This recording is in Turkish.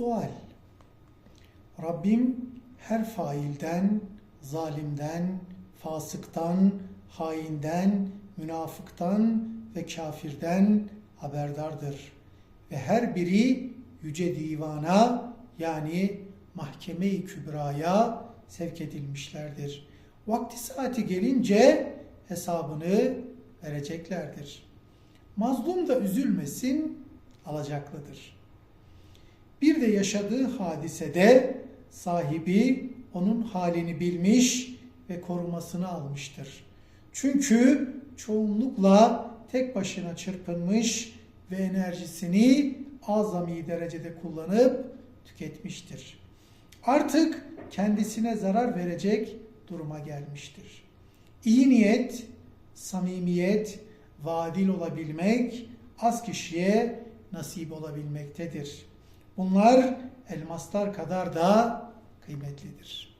Sual Rabbim her failden, zalimden, fasıktan, hainden, münafıktan ve kafirden haberdardır. Ve her biri yüce divana yani mahkeme-i kübraya sevk edilmişlerdir. Vakti saati gelince hesabını vereceklerdir. Mazlum da üzülmesin, alacaklıdır. Bir de yaşadığı hadisede sahibi onun halini bilmiş ve korumasını almıştır. Çünkü çoğunlukla tek başına çırpınmış ve enerjisini azami derecede kullanıp tüketmiştir. Artık kendisine zarar verecek duruma gelmiştir. İyi niyet, samimiyet, vadil olabilmek az kişiye nasip olabilmektedir. Bunlar elmaslar kadar da kıymetlidir.